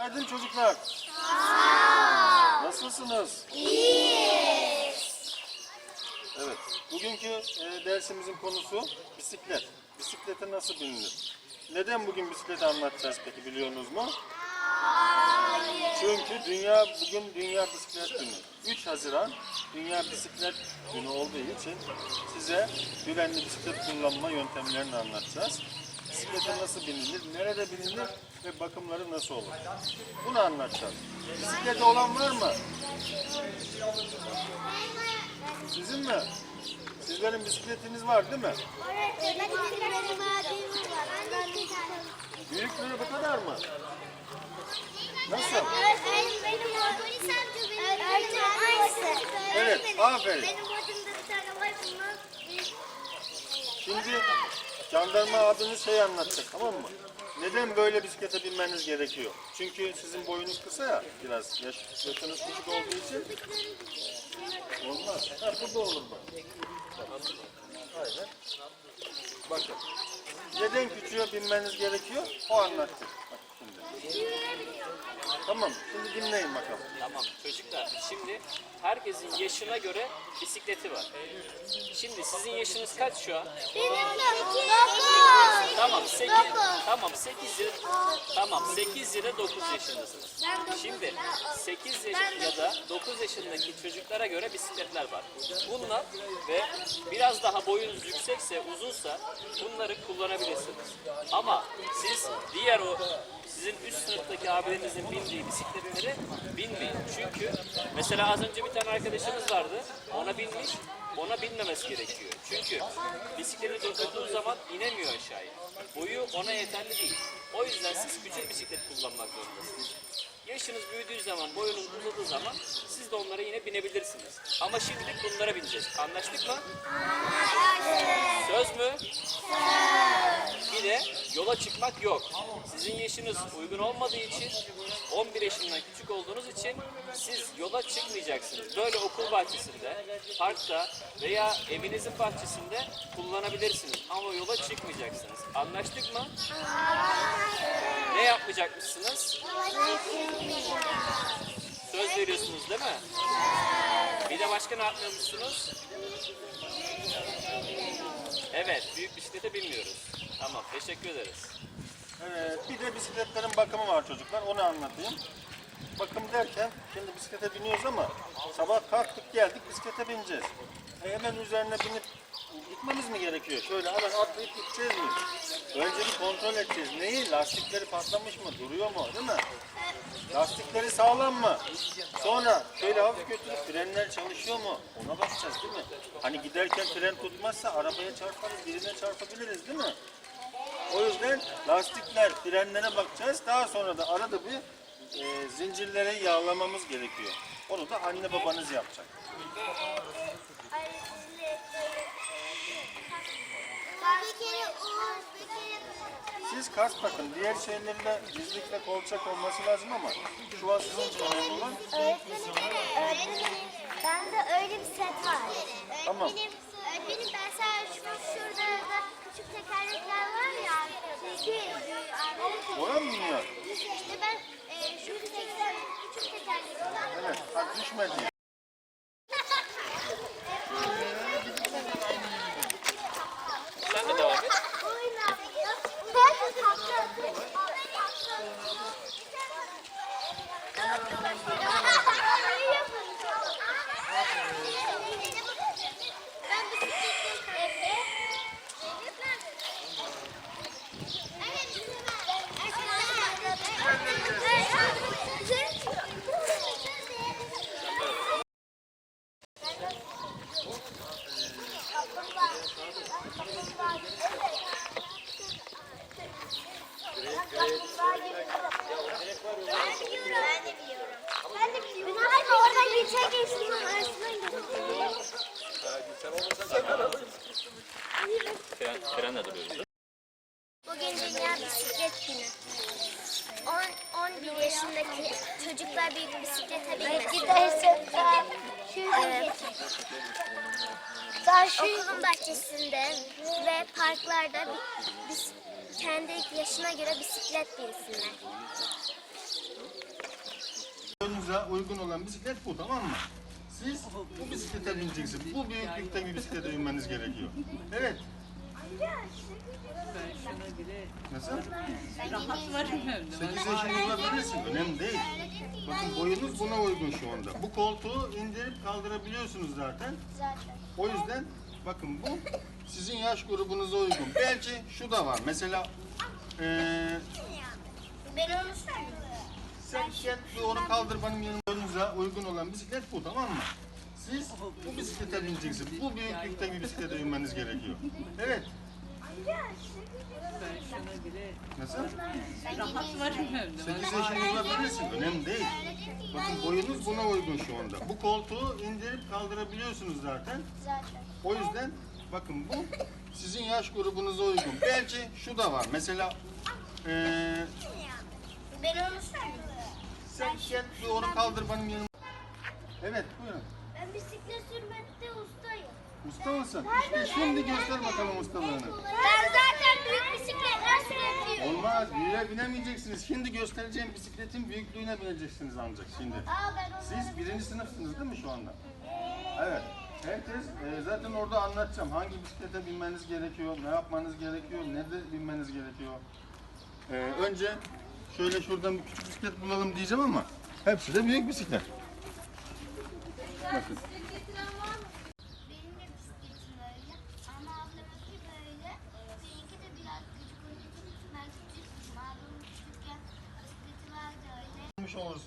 Günaydın çocuklar. Nasılsınız? Evet. Bugünkü e, dersimizin konusu bisiklet. Bisiklete nasıl binilir? Neden bugün bisikleti anlatacağız peki biliyorsunuz mu? Çünkü dünya bugün Dünya Bisiklet Günü. 3 Haziran Dünya Bisiklet Günü olduğu için size güvenli bisiklet kullanma yöntemlerini anlatacağız. Bisiklete nasıl binilir, nerede binilir ve bakımları nasıl olur? Bunu anlatacağız. Bisikleti olan var mı? Sizin mi? Sizlerin bisikletiniz var değil mi? Büyüklüğü bu kadar mı? Nasıl? Evet, aferin. Benim bodrumda bir tane var bundan. Şimdi jandarma abiniz şey anlatacak tamam mı? Neden böyle bisiklete binmeniz gerekiyor? Çünkü sizin boyunuz kısa ya biraz yaş, yaşınız küçük olduğu için olmaz. Ha burada olur bak. Aynen. Bakın. Neden küçüğe binmeniz gerekiyor? O anlattı. Bak şimdi. Tamam. Şimdi dinleyin bakalım. Tamam çocuklar şimdi herkesin yaşına göre bisikleti var. Şimdi sizin yaşınız kaç şu an? Benim de Tamam 8 tamam 8 yıl tamam 8 ya da 9 yaşındasınız. Şimdi 8 yaş ya da 9 yaşındaki çocuklara göre bisikletler var. Bunlar ve biraz daha boyunuz yüksekse, uzunsa bunları kullanabilirsiniz. Ama siz diğer o sizin üst sınıftaki abilerinizin bindiği bisikletleri binmeyin. Çünkü mesela az önce bir tane arkadaşımız vardı. Ona binmiş, ona binmemesi gerekiyor. Çünkü bisikleti durdurduğu zaman inemiyor aşağıya. Boyu ona yeterli değil. O yüzden siz küçük bisiklet kullanmak zorundasınız. Yaşınız büyüdüğü zaman, boyunuz uzadığı zaman siz de onlara yine binebilirsiniz. Ama şimdilik bunlara bineceğiz. Anlaştık mı? Söz mü? Bir de yola çıkmak yok. Sizin yaşınız uygun olmadığı için 11 yaşından küçük olduğunuz için siz yola çıkmayacaksınız. Böyle okul bahçesinde, parkta veya evinizin bahçesinde kullanabilirsiniz. Ama yola çıkmayacaksınız. Anlaştık mı? Ne yapmayacakmışsınız? Söz veriyorsunuz değil mi? Bir de başka ne yapmıyormuşsunuz? Evet, büyük bisiklete binmiyoruz. Tamam, teşekkür ederiz. Evet, bir de bisikletlerin bakımı var çocuklar. Onu anlatayım. Bakım derken şimdi bisiklete biniyoruz ama sabah kalktık geldik bisiklete bineceğiz. E hemen üzerine binip gitmemiz mi gerekiyor? Şöyle hemen atlayıp gideceğiz mi? Önce bir kontrol edeceğiz. Neyi? Lastikleri patlamış mı? Duruyor mu? Değil mi? Lastikleri sağlam mı? Sonra şöyle hafif götürüp frenler çalışıyor mu? Ona bakacağız değil mi? Hani giderken fren tutmazsa arabaya çarparız, birine çarpabiliriz değil mi? O yüzden lastikler, frenlere bakacağız. Daha sonra da arada bir e, zincirleri yağlamamız gerekiyor. Onu da anne babanız yapacak. Siz kask takın. Diğer şeylerle dizlik ve kolçak olması lazım ama şu an sizin olan Öğretmenim, öğretmenim, bende öyle bir set var. Tamam. Öğretmenim, öğretmenim ben sadece şu şurada da küçük tekerlekler var ya. Çünkü Boya mı biniyor? işte ben e, şu küçük tekerlek olan Evet. Hadi düşme diye. Sen de devam et. Ben Fren, frenle duruyoruz. Bugün Dünya Bisiklet Günü. 10 11 yaşındaki çocuklar bir bisiklete binmesin. Ee, okulun bahçesinde ve parklarda bi- bis- kendi yaşına göre bisiklet binsinler. boyunuza uygun olan bisiklet bu tamam mı? Siz bu bisiklete bineceksiniz. Bu büyüklükte bir bisiklete binmeniz gerekiyor. Evet. Nasıl? Rahat varım evde. 8 yaşında olabilirsin. Önemli değil. Bakın boyunuz buna uygun şu anda. Bu koltuğu indirip kaldırabiliyorsunuz zaten. Zaten. O yüzden bakın bu sizin yaş grubunuza uygun. Belki şu da var. Mesela eee Ben onu sen bir onu kaldır benim yanıma. Boyunuza uygun olan bisiklet bu tamam mı? Siz bu bisiklete bineceksiniz. Bu büyüklükte bir bisiklete binmeniz gerekiyor. Evet. Nasıl? Rahat varım evde. 8 yaşında olabilirsin. Önemli değil. Bakın boyunuz buna uygun şu anda. Bu koltuğu indirip kaldırabiliyorsunuz zaten. Zaten. O yüzden bakın bu sizin yaş grubunuza uygun. Belki şu da var. Mesela eee Ben onu söyleyeyim. sen gel bir onu kaldır benim yanıma. Evet buyurun. Ben bisiklet sürmekte ustayım. Usta mısın? İşte şimdi göster bakalım ustalığını. Ben zaten büyük bisikletler sürebiliyorum. Olmaz. Büyüğe binemeyeceksiniz. Şimdi göstereceğim bisikletin büyüklüğüne bineceksiniz ancak şimdi. Siz birinci sınıfsınız değil mi şu anda? Evet. Herkes e, zaten orada anlatacağım. Hangi bisiklete binmeniz gerekiyor, ne yapmanız gerekiyor, nerede binmeniz gerekiyor. E, önce şöyle şuradan bir küçük bisiklet bulalım diyeceğim ama hepsi de büyük bisiklet. Bakın.